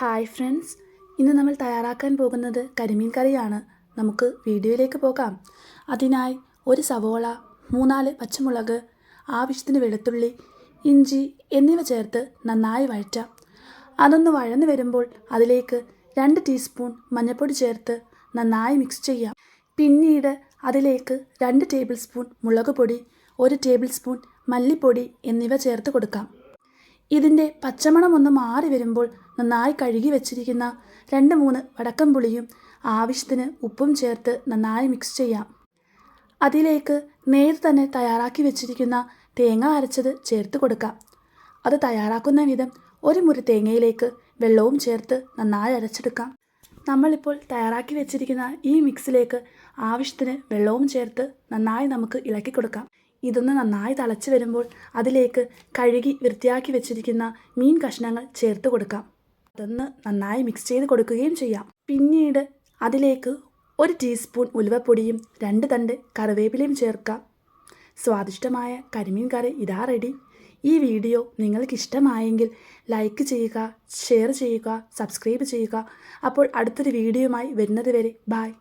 Hi friends ഇന്ന് നമ്മൾ തയ്യാറാക്കാൻ പോകുന്നത് കരിമീൻ കറിയാണ്. നമുക്ക് വീഡിയോയിലേക്ക് പോകാം. അതിനായി ഒരു സവോള മൂന്നാൽ പച്ചമുളക് ആവശ്യത്തിന് വെളുത്തുള്ളി ഇഞ്ചി എന്നിവ ചേർത്ത് നന്നായി വഴറ്റാം. അതൊന്ന് വഴന്നു വരുമ്പോൾ അതിലേക്ക് രണ്ട് ടീസ്പൂൺ മഞ്ഞൾപ്പൊടി ചേർത്ത് നന്നായി മിക്സ് ചെയ്യാം. പിന്നീട് അതിലേക്ക് രണ്ട് ടേബിൾ സ്പൂൺ മുളക് പൊടി ഒരു ടേബിൾ സ്പൂൺ മല്ലിപ്പൊടി എന്നിവ ചേർത്ത് കൊടുക്കാം. ഇതിന്റെ പച്ചമണം ഒന്ന് മാറി വരുമ്പോൾ നന്നായി കഴുകി വെച്ചിരിക്കുന്ന രണ്ട് മൂന്ന് വടക്കം പുളിയും ആവശ്യത്തിന് ഉപ്പും ചേർത്ത് നന്നായി മിക്സ് ചെയ്യാം. അതിലേക്ക് നേരത്തെ തന്നെ തയ്യാറാക്കി വെച്ചിരിക്കുന്ന തേങ്ങ അരച്ചത് ചേർത്ത് കൊടുക്കാം. അത് തയ്യാറാക്കുന്ന വിധം ഒരു മുറി തേങ്ങയിലേക്ക് വെള്ളവും ചേർത്ത് നന്നായി അരച്ചെടുക്കാം. നമ്മളിപ്പോൾ തയ്യാറാക്കി വെച്ചിരിക്കുന്ന ഈ മിക്സിലേക്ക് ആവശ്യത്തിന് വെള്ളവും ചേർത്ത് നന്നായി നമുക്ക് ഇളക്കി കൊടുക്കാം. ഇതൊന്ന് നന്നായി തിളച്ച് വരുമ്പോൾ അതിലേക്ക് കഴുകി വൃത്തിയാക്കി വെച്ചിരിക്കുന്ന മീൻ കഷ്ണങ്ങൾ ചേർത്ത് കൊടുക്കാം. അതൊന്ന് നന്നായി മിക്സ് ചെയ്ത് കൊടുക്കുകയും ചെയ്യാം. പിന്നീട് അതിലേക്ക് ഒരു ടീസ്പൂൺ ഉലുവപ്പൊടിയും രണ്ട് തണ്ട് കറിവേപ്പിലയും ചേർക്കാം. സ്വാദിഷ്ടമായ കരിമീൻ കറി ഇതാ റെഡി ഈ വീഡിയോ നിങ്ങൾക്ക് ഇഷ്ടമായെങ്കിൽ ലൈക്ക് ചെയ്യുക ഷെയർ ചെയ്യുക സബ്സ്ക്രൈബ് ചെയ്യുക. അപ്പോൾ അടുത്തൊരു വീഡിയോയുമായി വരുന്നത് വരെ ബായ്